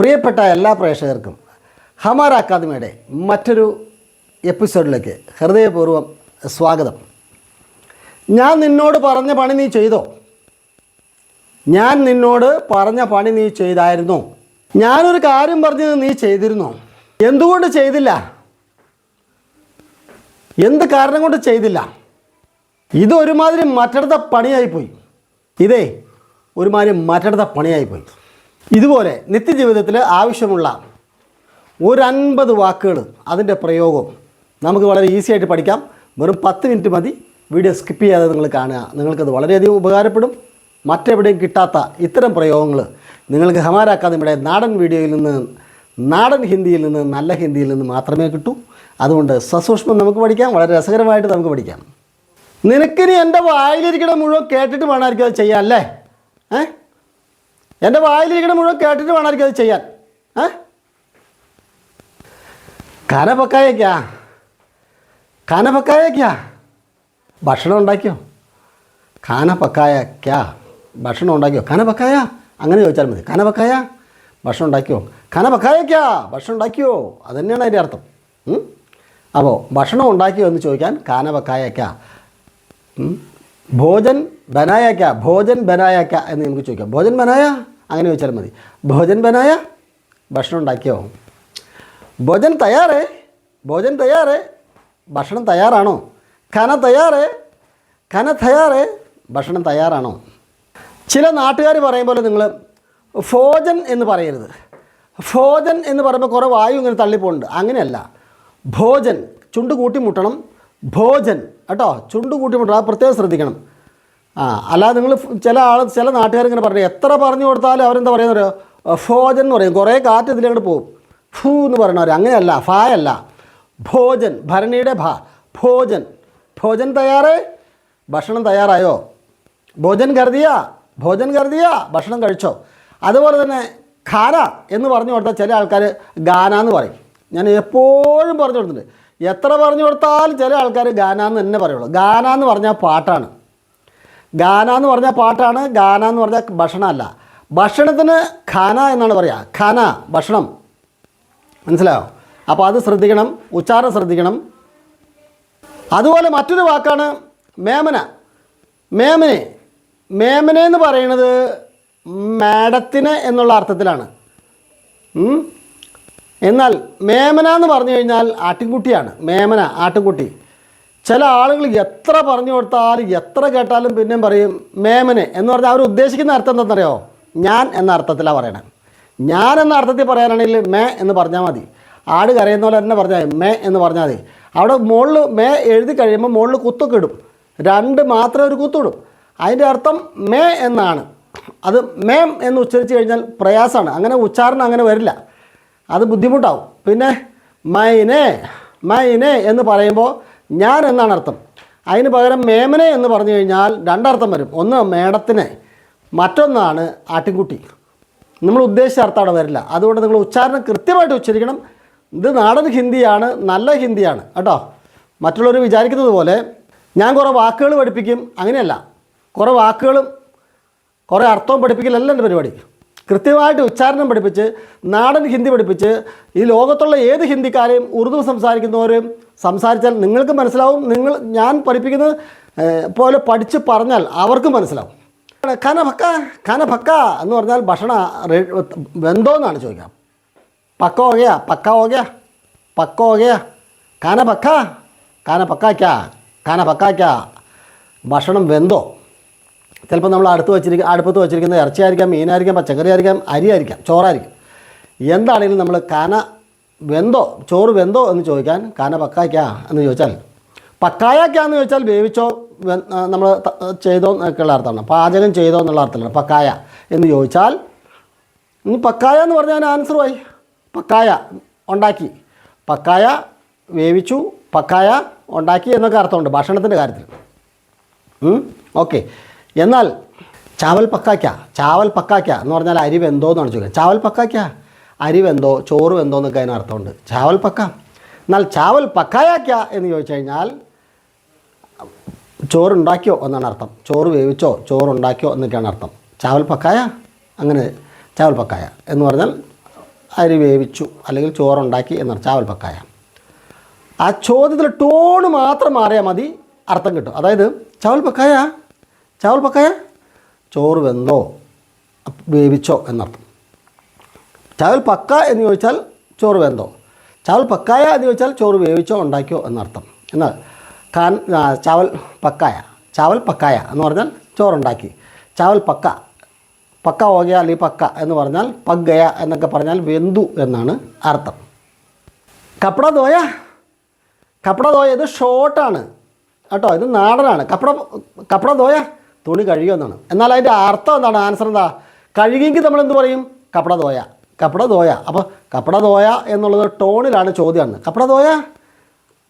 പ്രിയപ്പെട്ട എല്ലാ പ്രേക്ഷകർക്കും ഹമാർ അക്കാദമിയുടെ മറ്റൊരു എപ്പിസോഡിലേക്ക് ഹൃദയപൂർവം സ്വാഗതം. ഞാൻ നിന്നോട് പറഞ്ഞ പണി നീ ചെയ്തോ? ഞാൻ നിന്നോട് പറഞ്ഞ പണി നീ ചെയ്തായിരുന്നോ? ഞാനൊരു കാര്യം പറഞ്ഞത് നീ ചെയ്തിരുന്നോ? എന്തുകൊണ്ട് ചെയ്തില്ല? എന്ത് കാരണം കൊണ്ട് ചെയ്തില്ല? ഇത് ഒരുമാതിരി മറ്റടുത്ത പണിയായിപ്പോയി ഇതേ ഒരുമാതിരി മറ്റടുത്ത പണിയായിപ്പോയി ഇതുപോലെ നിത്യജീവിതത്തിൽ ആവശ്യമുള്ള ഒരു അൻപത് വാക്കുകൾ അതിന്റെ പ്രയോഗം നമുക്ക് വളരെ ഈസി ആയിട്ട് പഠിക്കാം. വെറും പത്ത് മിനിറ്റ് മതി. വീഡിയോ സ്കിപ്പ് ചെയ്യാതെ നിങ്ങൾ കാണുക. നിങ്ങൾക്കത് വളരെയധികം ഉപകാരപ്പെടും. മറ്റെവിടെയും കിട്ടാത്ത ഇത്തരം പ്രയോഗങ്ങൾ നിങ്ങൾക്ക് ഹമാര അക്കാദമിയുടെ നാടൻ വീഡിയോയിൽ നിന്ന് നാടൻ ഹിന്ദിയിൽ നിന്ന് നല്ല ഹിന്ദിയിൽ നിന്ന് മാത്രമേ കിട്ടൂ. അതുകൊണ്ട് സസൂക്ഷ്മം നമുക്ക് പഠിക്കാം. വളരെ രസകരമായിട്ട് നമുക്ക് പഠിക്കാം. നിനക്കിനി എന്റെ വായിലിരിക്കണ മുഴുവൻ കേട്ടിട്ട് വേണമായിരിക്കും അത് ചെയ്യാം അല്ലേ? ഏ? എന്റെ വായിലിരിക്കണ മുഴുവൻ കേട്ടിട്ട് വേണമായിരിക്കും അത് ചെയ്യാൻ. ഏ? കന പക്കായേക്കാ കന പക്കായേക്കാ ഭക്ഷണം ഉണ്ടാക്കിയോ? കാനപ്പക്കായക്കാ പക്കായ ക്യാ ഭക്ഷണം ഉണ്ടാക്കിയോ? കാനപ്പക്കായ പക്കായ അങ്ങനെ ചോദിച്ചാൽ മതി. കാനപ്പക്കായ പക്കായ ഭക്ഷണം ഉണ്ടാക്കിയോ? കാനപ്പക്കായക്കാ പക്കായ ക്യാ ഭക്ഷണം ഉണ്ടാക്കിയോ? അത് തന്നെയാണ് അതിന്റെ അർത്ഥം അപ്പോൾ ഭക്ഷണം ഉണ്ടാക്കിയോ എന്ന് ചോദിക്കാൻ ഖാന പക്കായ ക്യാ ഉം? ഭോജൻ ബനായക്ക. ഭോജൻ ബനായക്ക എന്ന് നമുക്ക് ചോദിക്കാം. ഭോജൻ ബനായ? അങ്ങനെ ചോദിച്ചാൽ മതി. ഭോജൻ ബനായ ഭക്ഷണം ഉണ്ടാക്കിയോ? ഭോജൻ തയ്യാറേ? ഭോജൻ തയ്യാറേ? ഭക്ഷണം തയ്യാറാണോ? ഖന തയ്യാറേ? ഖന തയ്യാറേ? ഭക്ഷണം തയ്യാറാണോ? ചില നാട്ടുകാർ പറയും പോലെ നിങ്ങൾ ഭോജൻ എന്ന് പറയരുത്. ഭോജൻ എന്ന് പറയുമ്പോൾ കുറേ വായു ഇങ്ങനെ തള്ളിപ്പോണ്ട്. അങ്ങനെയല്ല. ഭോജൻ ചുണ്ട് കൂട്ടിമുട്ടണം. ഭോജൻ കേട്ടോ? ചുണ്ട് കൂട്ടിമുട്ടണം. അത് പ്രത്യേകം ശ്രദ്ധിക്കണം. ആ അല്ലാതെ നിങ്ങൾ ചില ആൾ ചില നാട്ടുകാർ ഇങ്ങനെ പറഞ്ഞു എത്ര പറഞ്ഞു കൊടുത്താലും അവരെന്താ പറയുന്നത് ഭോജൻ എന്ന് പറയും. കുറേ കാറ്റ് ഇതിലങ്ങോട്ട് പോകും ഫൂ എന്ന് പറയണവർ അങ്ങനെയല്ല ഫായല്ല. ഭോജൻ ഭരണിയുടെ ഭ ഭോജൻ. ഭോജൻ തയ്യാറ്? ഭക്ഷണം തയ്യാറായോ? ഭോജൻ കരുതിയ? ഭോജൻ കരുതിയ? ഭക്ഷണം കഴിച്ചോ? അതുപോലെ തന്നെ ഖാന എന്ന് പറഞ്ഞു കൊടുത്താൽ ചില ആൾക്കാർ ഗാന എന്ന് പറയും. ഞാൻ എപ്പോഴും പറഞ്ഞു കൊടുത്തിട്ടുണ്ട്. എത്ര പറഞ്ഞു കൊടുത്താലും ചില ആൾക്കാർ ഗാന എന്ന് തന്നെ പറയുള്ളൂ. ഗാന എന്ന് പറഞ്ഞാൽ പാട്ടാണ്. ഗാന എന്ന് പറഞ്ഞാൽ പാട്ടാണ് ഗാന എന്ന് പറഞ്ഞാൽ ഭക്ഷണമല്ല. ഭക്ഷണത്തിന് ഖാന എന്നാണ് പറയുക ഖാന ഭക്ഷണം. മനസ്സിലായോ? അപ്പോൾ അത് ശ്രദ്ധിക്കണം ഉച്ചാരണം ശ്രദ്ധിക്കണം. അതുപോലെ മറ്റൊരു വാക്കാണ് മേമന. മേമനെ. മേമന എന്ന് പറയുന്നത് മാഡത്തിന് എന്നുള്ള അർത്ഥത്തിലാണ്. എന്നാൽ മേമന എന്ന് പറഞ്ഞു കഴിഞ്ഞാൽ ആട്ടിൻകുട്ടിയാണ്. മേമന ആട്ടിൻകുട്ടി. ചില ആളുകൾ എത്ര പറഞ്ഞു കൊടുത്താലും എത്ര കേട്ടാലും പിന്നെയും പറയും മേമനെ എന്ന് പറഞ്ഞാൽ അവർ ഉദ്ദേശിക്കുന്ന അർത്ഥം എന്താണെന്നറിയോ? ഞാൻ എന്ന അർത്ഥത്തിലാണ് പറയണത്. ഞാൻ എന്ന അർത്ഥത്തിൽ പറയാനാണെങ്കിൽ മേ എന്ന് പറഞ്ഞാൽ മതി. ആട് കരയുന്ന പോലെ തന്നെ പറഞ്ഞാൽ മേ എന്ന് പറഞ്ഞാൽ മതി. അവിടെ മുകളിൽ മേ എഴുതി കഴിയുമ്പോൾ മുകളിൽ കുത്തൊക്കെ ഇടും. രണ്ട് മാത്രമേ ഒരു കുത്തിടും. അതിന്റെ അർത്ഥം മേ എന്നാണ്. അത് മേം എന്ന് ഉച്ചരിച്ച് കഴിഞ്ഞാൽ പ്രയാസമാണ്. അങ്ങനെ ഉച്ചാരണം അങ്ങനെ വരില്ല. അത് ബുദ്ധിമുട്ടാവും. പിന്നെ മൈനെ മൈനെ എന്ന് പറയുമ്പോൾ ഞാൻ എന്നാണ് അർത്ഥം? അതിന് പകരം മേമനെ എന്ന് പറഞ്ഞു കഴിഞ്ഞാൽ രണ്ടർത്ഥം വരും. ഒന്ന് മേടത്തിനെ മറ്റൊന്നാണ് ആട്ടിൻകുട്ടി. നമ്മൾ ഉദ്ദേശിച്ച അർത്ഥം അവിടെ വരില്ല. അതുകൊണ്ട് നിങ്ങൾ ഉച്ചാരണം കൃത്യമായിട്ട് ഉച്ചരിക്കണം. ഇത് നാടൻ ഹിന്ദിയാണ് നല്ല ഹിന്ദിയാണ് കേട്ടോ? മറ്റുള്ളവർ വിചാരിക്കുന്നത് പോലെ ഞാൻ കുറേ വാക്കുകൾ പഠിപ്പിക്കും. അങ്ങനെയല്ല. കുറേ വാക്കുകളും കുറേ അർത്ഥവും പഠിപ്പിക്കലല്ല എന്റെ പരിപാടി. കൃത്യമായിട്ട് ഉച്ചാരണം പഠിപ്പിച്ച് നാടൻ ഹിന്ദി പഠിപ്പിച്ച് ഈ ലോകത്തുള്ള ഏത് ഹിന്ദിക്കാരെയും ഉറുദു സംസാരിക്കുന്നവരും സംസാരിച്ചാൽ നിങ്ങൾക്ക് മനസ്സിലാവും നിങ്ങൾ ഞാൻ പഠിപ്പിക്കുന്നത് പോലെ പഠിച്ച് പറഞ്ഞാൽ അവർക്കും മനസ്സിലാവും. ഖന ഭക്ക ഖന ഭക്ക എന്ന് പറഞ്ഞാൽ ഭക്ഷണ വെന്തോ എന്നാണ് ചോദിക്കുക. പക്ക ഓകയാ പക്ക ഓകയാ പക്ക ഓകയാ ഗയാ ഖാന പക്ക ഖാന പക്ക ക്യാ ഖാന ഭക്ഷണം വെന്തോ. ചിലപ്പോൾ നമ്മൾ അടുത്ത് വെച്ചിരിക്കുക അടുപ്പത്ത് വെച്ചിരിക്കുന്ന ഇറച്ചിയായിരിക്കാം മീനായിരിക്കാം പച്ചക്കറി ആയിരിക്കാം അരി ആയിരിക്കാം ചോറായിരിക്കും. എന്താണെങ്കിലും നമ്മൾ കാന വെന്തോ? ചോറ് വെന്തോ എന്ന് ചോദിക്കാൻ കാന പക്കായ്ക്കാ എന്ന് ചോദിച്ചാൽ പക്കായാക്കാ എന്ന് ചോദിച്ചാൽ വേവിച്ചോ? നമ്മൾ ചെയ്തോ എന്നൊക്കെയുള്ള അർത്ഥമാണ്. പാചകം ചെയ്തോ എന്നുള്ള അർത്ഥമാണ് പക്കായ എന്ന് ചോദിച്ചാൽ ഇനി പക്കായ എന്ന് പറഞ്ഞാൽ ആൻസറുമായി പക്കായ ഉണ്ടാക്കി. പക്കായ വേവിച്ചു പക്കായ ഉണ്ടാക്കി എന്നൊക്കെ അർത്ഥമുണ്ട്. ഭക്ഷണത്തിന്റെ കാര്യത്തിൽ. ഓക്കെ. എന്നാൽ ചാവൽ പക്കാക്ക ചാവൽ പക്കാക്ക എന്ന് പറഞ്ഞാൽ അരി വെന്തോ എന്നാണ് ചോദിക്കുക. ചാവൽ പക്കാക്ക അരി വെന്തോ ചോറ് വെന്തോ എന്നൊക്കെ അതിന് അർത്ഥമുണ്ട്. ചാവൽ പക്ക. എന്നാൽ ചാവൽ പക്കായാക്ക എന്ന് ചോദിച്ചു കഴിഞ്ഞാൽ ചോറുണ്ടാക്കിയോ എന്നാണ് അർത്ഥം. ചോറ് വേവിച്ചോ ചോറുണ്ടാക്കിയോ എന്നൊക്കെയാണ് അർത്ഥം. ചാവൽ പക്കായ? അങ്ങനെ ചാവൽ പക്കായ. എന്ന് പറഞ്ഞാൽ അരി വേവിച്ചു അല്ലെങ്കിൽ ചോറുണ്ടാക്കി എന്നാണ് ചാവൽ പക്കായ. ആ ചോദ്യത്തിൽ ടോണ് മാത്രം മാറിയാൽ മതി അർത്ഥം കിട്ടും. അതായത് ചാവൽ പക്കായ? ചാവൽ പക്കായ? ചോറ് വെന്തോ വേവിച്ചോ എന്നർത്ഥം. ചാവൽ പക്ക എന്ന് ചോദിച്ചാൽ ചോറ് വെന്തോ ചാവൽ പക്കായ എന്ന് ചോദിച്ചാൽ ചോറ് വേവിച്ചോ ഉണ്ടാക്കിയോ എന്നർത്ഥം. എന്നാൽ കാൻ ചാവൽ പക്കായ ചാവൽ പക്കായ എന്ന് പറഞ്ഞാൽ ചോറുണ്ടാക്കി. ചാവൽ പക്ക പക്ക ഓകയ അല്ലെങ്കിൽ പക്ക എന്ന് പറഞ്ഞാൽ പഗ്ഗയ എന്നൊക്കെ പറഞ്ഞാൽ വെന്തു എന്നാണ് അർത്ഥം. കപ്പട ദോയ കപ്പട ദോയ ഇത് ഷോർട്ടാണ് കേട്ടോ ഇത് നാടനാണ്. കപ്പട കപ്പട ദോയ തുണി കഴുകിയെന്നാണ് എന്നാൽ അതിന്റെ അർത്ഥം എന്താണ്? ആൻസർ എന്താ? കഴുകിയെങ്കിൽ നമ്മൾ എന്ത് പറയും? കപ്പട ദോയ കപ്പട ദോയ അപ്പോൾ കപ്പട ദോയ എന്നുള്ളത് ടോണിലാണ് ചോദ്യമാണ് കപ്പട ദോയ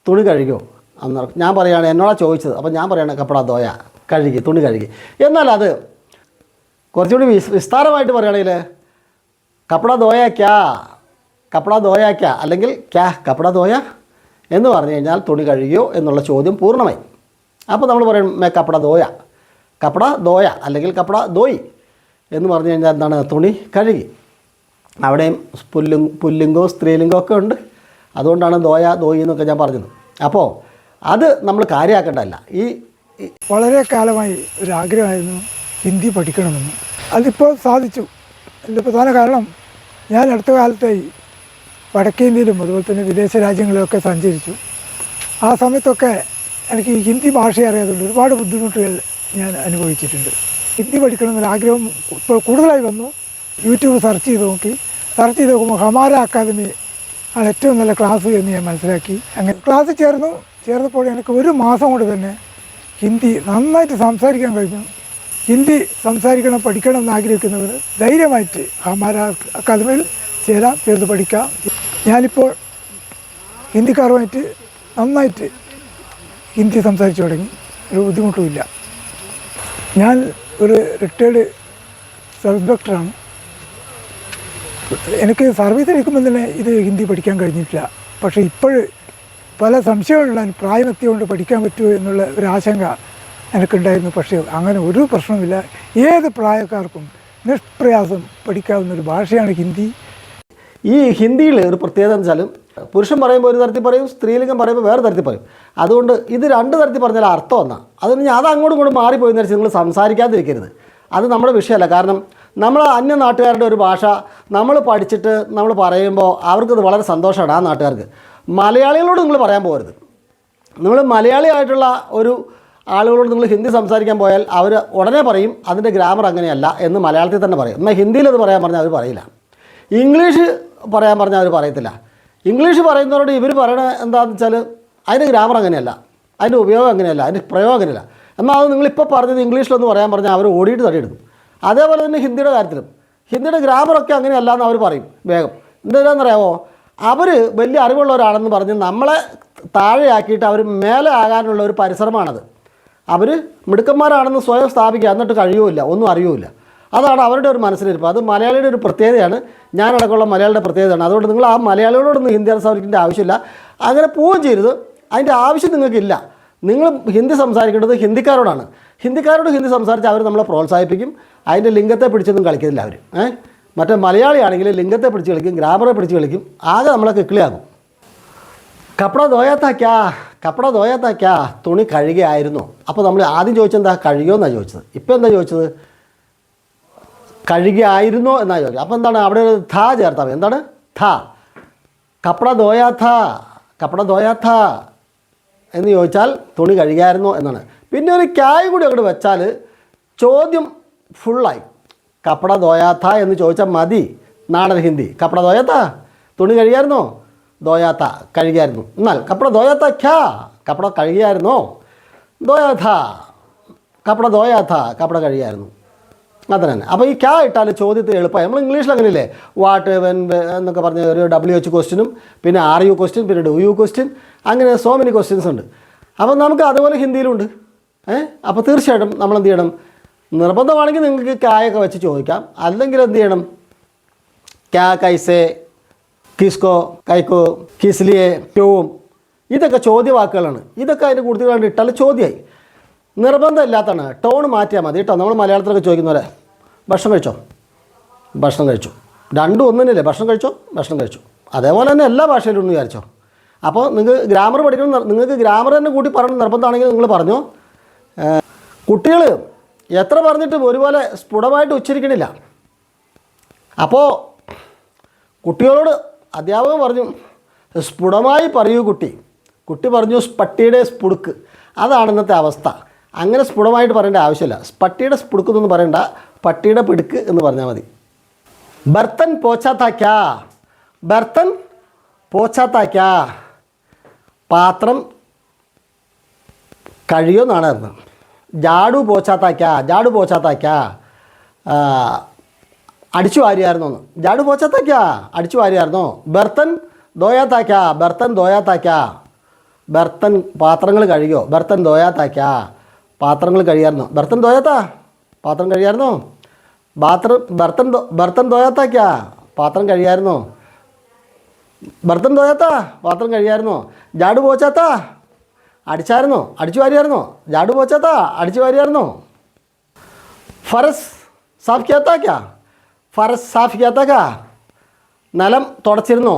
തുണി കഴുകോ. അന്ന് ഞാൻ പറയുകയാണ് എന്നോടാ ചോദിച്ചത്. അപ്പോൾ ഞാൻ പറയുകയാണ് കപ്പട ദോയ കഴുകി തുണി കഴുകി. എന്നാൽ അത് കുറച്ചുകൂടി വിസ് വിസ്താരമായിട്ട് പറയുകയാണെങ്കിൽ കപ്പട ദോയ ക്യാ കപ്പട ദോയ ക്യാ അല്ലെങ്കിൽ ക്യാ കപ്പട ദോയ എന്ന് പറഞ്ഞു കഴിഞ്ഞാൽ തുണി കഴുകിയോ എന്നുള്ള ചോദ്യം പൂർണമായി. അപ്പോൾ നമ്മൾ പറയും മേ കപ്പട ദോയ കപ്പട ദോയ അല്ലെങ്കിൽ കപ്പട ദോയി എന്ന് പറഞ്ഞു കഴിഞ്ഞാൽ എന്താണ്? തുണി കഴുകി. അവിടെയും പുല്ലും പുല്ലിംഗോ സ്ത്രീലിംഗോ ഒക്കെ ഉണ്ട്. അതുകൊണ്ടാണ് ദോയ ദോയി എന്നൊക്കെ ഞാൻ പറഞ്ഞത്. അപ്പോൾ അത് നമ്മൾ കാര്യമാക്കേണ്ടതല്ല ഈ വളരെ കാലമായി ഒരു ആഗ്രഹമായിരുന്നു ഹിന്ദി പഠിക്കണമെന്ന്. അതിപ്പോൾ സാധിച്ചു. അതിന്റെ പ്രധാന കാരണം ഞാൻ അടുത്ത കാലത്തായി വടക്കേന്ത്യയിലും അതുപോലെ തന്നെ വിദേശ രാജ്യങ്ങളിലൊക്കെ സഞ്ചരിച്ചു. ആ സമയത്തൊക്കെ എനിക്ക് ഹിന്ദി ഭാഷ അറിയാതുകൊണ്ട് ഒരുപാട് ബുദ്ധിമുട്ടുകൾ ഞാൻ അനുഭവിച്ചിട്ടുണ്ട്. ഹിന്ദി പഠിക്കണമെന്നൊരു ആഗ്രഹം ഇപ്പോൾ കൂടുതലായി വന്നു. യൂട്യൂബ് സെർച്ച് ചെയ്ത് നോക്കി. സെർച്ച് ചെയ്ത് നോക്കുമ്പോൾ ഹമാര അക്കാദമി ആണ് ഏറ്റവും നല്ല ക്ലാസ് എന്ന് ഞാൻ മനസ്സിലാക്കി. അങ്ങനെ ക്ലാസ് ചേർന്നു. ചേർന്നപ്പോൾ എനിക്ക് ഒരു മാസം കൊണ്ട് തന്നെ ഹിന്ദി നന്നായിട്ട് സംസാരിക്കാൻ കഴിഞ്ഞു. ഹിന്ദി സംസാരിക്കണം പഠിക്കണം എന്ന് ആഗ്രഹിക്കുന്നവർ ധൈര്യമായിട്ട് ഹമാര അക്കാദമിയിൽ ചേരാം ചേർന്ന് പഠിക്കാം. ഞാനിപ്പോൾ ഹിന്ദിക്കാരുമായിട്ട് നന്നായിട്ട് ഹിന്ദി സംസാരിച്ചു തുടങ്ങി. ഒരു ബുദ്ധിമുട്ടുമില്ല. ഞാൻ ഒരു റിട്ടയേർഡ് സബ് ഇൻസ്പെക്ടറാണ് എനിക്ക് സർവീസിലിരിക്കുമ്പോൾ തന്നെ ഇത് ഹിന്ദി പഠിക്കാൻ കഴിഞ്ഞിട്ടില്ല. പക്ഷേ ഇപ്പോൾ പല സംശയമുള്ള പ്രായമെത്തിയ കൊണ്ട് പഠിക്കാൻ പറ്റുമോ എന്നുള്ള ഒരു ആശങ്ക എനിക്കുണ്ടായിരുന്നു. പക്ഷേ അങ്ങനെ ഒരു പ്രശ്നമില്ല ഏത് പ്രായക്കാർക്കും നിഷ്പ്രയാസം പഠിക്കാവുന്ന ഒരു ഭാഷയാണ് ഹിന്ദി. ഈ ഹിന്ദിയിൽ ഒരു പ്രത്യേകത എന്ന് വെച്ചാൽ പുരുഷൻ പറയുമ്പോൾ ഒരു തരത്തിൽ പറയും സ്ത്രീലിംഗം പറയുമ്പോൾ വേറെ തരത്തിൽ പറയും. അതുകൊണ്ട് ഇത് രണ്ട് തരത്തിൽ പറഞ്ഞാൽ അർത്ഥം എന്നാൽ അതുകൊണ്ട് ഞാൻ അത് അങ്ങോട്ടും ഇങ്ങോട്ടും മാറിപ്പോയി എന്ന് വെച്ചാൽ നിങ്ങൾ സംസാരിക്കാതിരിക്കരുത്. അത് നമ്മുടെ വിഷയമല്ല. കാരണം നമ്മൾ അന്യ നാട്ടുകാരുടെ ഒരു ഭാഷ നമ്മൾ പഠിച്ചിട്ട് നമ്മൾ പറയുമ്പോൾ അവർക്കത് വളരെ സന്തോഷമാണ് ആ നാട്ടുകാർക്ക്. മലയാളികളോട് നിങ്ങൾ പറയാൻ പോകരുത്. നിങ്ങൾ മലയാളിയായിട്ടുള്ള ഒരു ആളുകളോട് നിങ്ങൾ ഹിന്ദി സംസാരിക്കാൻ പോയാൽ അവർ ഉടനെ പറയും അതിന്റെ ഗ്രാമർ അങ്ങനെയല്ല എന്ന് മലയാളത്തിൽ തന്നെ പറയും. എന്നാൽ ഹിന്ദിയിൽ അത് പറയാൻ പറഞ്ഞാൽ അവർ പറയില്ല. ഇംഗ്ലീഷ് പറയാൻ പറഞ്ഞാൽ അവർ പറയത്തില്ല. ഇംഗ്ലീഷ് പറയുന്നവരോട് ഇവർ പറയണ എന്താണെന്ന് വെച്ചാൽ അതിന്റെ ഗ്രാമർ അങ്ങനെയല്ല. അതിന്റെ ഉപയോഗം അങ്ങനെയല്ല. അതിന്റെ പ്രയോഗം അങ്ങനെയല്ല. എന്നാൽ അത് നിങ്ങളിപ്പോൾ പറഞ്ഞത് ഇംഗ്ലീഷിലൊന്ന് പറയാൻ പറഞ്ഞാൽ അവർ ഓടിയിട്ട് തടിയെടുക്കും. അതേപോലെ തന്നെ ഹിന്ദിയുടെ കാര്യത്തിലും. ഹിന്ദിയുടെ ഗ്രാമറൊക്കെ അങ്ങനെയല്ല എന്ന് അവർ പറയും വേഗം. എന്താണെന്നറിയാമോ അവർ വലിയ അറിവുള്ളവരാണെന്ന് പറഞ്ഞ് നമ്മളെ താഴെയാക്കിയിട്ട് അവർ മേലെ ആകാനുള്ള ഒരു പരിശ്രമമാണത്. അവർ മിടുക്കന്മാരാണെന്ന് സ്വയം സ്ഥാപിക്കുക. എന്നിട്ട് കഴിയുമില്ല ഒന്നും അറിയുമില്ല അതാണ് അവരുടെ ഒരു മനസ്സിലിരിപ്പ്. അത് മലയാളിയുടെ ഒരു പ്രത്യേകതയാണ്. ഞാനടക്കമുള്ള മലയാളിയുടെ പ്രത്യേകതയാണ്. അതുകൊണ്ട് നിങ്ങൾ ആ മലയാളികളോടൊന്നും ഹിന്ദി സംസാരിക്കേണ്ട ആവശ്യമില്ല. അങ്ങനെ പോവുകയും ചെയ്യരുത്. അതിന്റെ ആവശ്യം നിങ്ങൾക്കില്ല. നിങ്ങൾ ഹിന്ദി സംസാരിക്കേണ്ടത് ഹിന്ദിക്കാരോടാണ്. ഹിന്ദിക്കാരോട് ഹിന്ദി സംസാരിച്ച് അവർ നമ്മളെ പ്രോത്സാഹിപ്പിക്കും. അതിന്റെ ലിംഗത്തെ പിടിച്ചൊന്നും കളിക്കുന്നില്ല അവർ ഏഹ് മറ്റേ മലയാളിയാണെങ്കിൽ ലിംഗത്തെ പിടിച്ച് കളിക്കും ഗ്രാമറെ പിടിച്ച് കളിക്കും. ആകെ നമ്മളെ കിക്കിളിയാകും കപ്പട ദോയാത്താക്കാ കപ്പട ദോയാത്താക്കാ തുണി കഴുകിയായിരുന്നു അപ്പോൾ നമ്മൾ ആദ്യം ചോദിച്ചെന്താ കഴുകിയോ എന്നാണ് ചോദിച്ചത്. ഇപ്പോൾ എന്താ ചോദിച്ചത്? കഴുകിയായിരുന്നോ എന്നാണ് ചോദിച്ചത്. അപ്പോൾ എന്താണ് അവിടെ ഒരു ധ ചേർത്താൽ എന്താണ്? ധ കപ്പട ദോയാഥ കപ്പട ദോയാഥ എന്ന് ചോദിച്ചാൽ തുണി കഴുകിയായിരുന്നോ എന്നാണ്. പിന്നെ ഒരു ക്യായ് കൂടി അങ്ങോട്ട് വെച്ചാൽ ചോദ്യം ഫുള്ളായി കപ്പട ദോയാത്ത എന്ന് ചോദിച്ചാൽ മതി. നാടൻ ഹിന്ദി. കപ്പട ദോയാത്ത? തുണി കഴുകിയായിരുന്നോ? ദോയാത്ത. കഴുകിയായിരുന്നു. എന്നാൽ കപ്പട ദോയാത്ത ഖ്യാ കപ്പട കഴുകിയായിരുന്നോ? ദോയാഥ കപ്പട ദോയാഥ കപ്പട കഴുകിയായിരുന്നു. അത് തന്നെ അപ്പോൾ ഈ ക്യാ ഇട്ടാൽ ചോദ്യത്തിന് എളുപ്പമായി. നമ്മൾ ഇംഗ്ലീഷിൽ അങ്ങനെയല്ലേ? വാട്ട് വെൻ എന്നൊക്കെ പറഞ്ഞ ഒരു ഡബ്ല്യു എച്ച് ക്വസ്റ്റിനും പിന്നെ ആർ യു ക്വസ്റ്റ്യൻ പിന്നെ ഡു യു ക്വസ്റ്റ്യൻ അങ്ങനെ സോ മെനി ക്വസ്റ്റ്യൻസ് ഉണ്ട്. അപ്പോൾ നമുക്ക് അതുപോലെ ഹിന്ദിയിലുണ്ട്. ഏഹ് അപ്പോൾ തീർച്ചയായിട്ടും നമ്മൾ എന്ത് ചെയ്യണം? നിർബന്ധമാണെങ്കിൽ നിങ്ങൾക്ക് ക്യായൊക്കെ വെച്ച് ചോദിക്കാം. അല്ലെങ്കിൽ എന്ത് ചെയ്യണം? ക്യാ കൈസേ കിസ്കോ കൈക്കോ കിസ്ലിയെ ക്യൂവും ഇതൊക്കെ ചോദ്യവാക്കുകളാണ്. ഇതൊക്കെ അതിന്റെ കൂടുതൽ ഇട്ടാൽ ചോദ്യമായി. നിർബന്ധമില്ലാത്തതാണ്. ടോൺ മാറ്റിയാൽ മതി കേട്ടോ. നമ്മൾ മലയാളത്തിലൊക്കെ ചോദിക്കുന്ന പോലെ ഭക്ഷണം കഴിച്ചോ? ഭക്ഷണം കഴിച്ചു. രണ്ടും ഒന്നിനല്ലേ? ഭക്ഷണം കഴിച്ചോ? ഭക്ഷണം കഴിച്ചു. അതേപോലെ തന്നെ എല്ലാ ഭാഷയിലും ഒന്ന് വിചാരിച്ചോ. അപ്പോൾ നിങ്ങൾക്ക് ഗ്രാമർ പഠിക്കണം നിങ്ങൾക്ക് ഗ്രാമർ തന്നെ കൂട്ടി പറയണം നിർബന്ധമാണെങ്കിൽ നിങ്ങൾ പറഞ്ഞു? കുട്ടികൾ എത്ര പറഞ്ഞിട്ടും ഒരുപോലെ സ്ഫുടമായിട്ട് ഉച്ചരിക്കണില്ല. അപ്പോൾ കുട്ടികളോട് അധ്യാപകൻ പറഞ്ഞു സ്ഫുടമായി പറയൂ കുട്ടി. കുട്ടി പറഞ്ഞു പട്ടിയുടെ സ്പുടുക്ക് അതാണ് ഇന്നത്തെ അവസ്ഥ. അങ്ങനെ സ്ഫുടമായിട്ട് പറയേണ്ട ആവശ്യമില്ല. പട്ടിയുടെ സ്പുടുക്കുന്നു പറയണ്ട. പട്ടിയുടെ പിടുക്ക് എന്ന് പറഞ്ഞാൽ മതി. ബർത്തൻ പോച്ചാത്താക്ക. ബർത്തൻ പോച്ചാത്താക്ക. പാത്രം കഴിയുമെന്നാണ് അർത്ഥം. ജാഡു പോച്ചാത്താക്ക. ജാഡു പോച്ചാത്താക്ക. അടിച്ചു വാരിയായിരുന്നു എന്ന്. ജാഡു പോച്ചാത്താക്ക. അടിച്ചു വാരിയായിരുന്നോ ബർത്തൻ ദോയാത്താക്ക. ബർത്തൻ ദോയാത്താക്ക. ബർത്തൻ പാത്രങ്ങൾ കഴുകിയോ? ബർത്തൻ ദോയാത്താക്ക. പാത്രങ്ങൾ കഴിയായിരുന്നോ ബർത്തൻ ദോയാത്താ പാത്രം കഴിയായിരുന്നോ ബാത്രം ബർത്തൻ ബർത്തൻ ദോയാത്താക്ക പാത്രം കഴിയായിരുന്നോ ബർത്തൻ ദോയാത്താ പാത്രം കഴിയായിരുന്നോ ജാഡു പോച്ചാത്താ? അടിച്ചായിരുന്നോ അടിച്ചു വാരിയായിരുന്നോ ജാഡു പോച്ചാത്താ? അടിച്ചു വാരിയായിരുന്നോ ഫറസ് സാഫ് ക്യാത്താക്കാ ഫറസ് സാഫ് ക്യാത്താക്കാ നിലം തുടച്ചിരുന്നോ?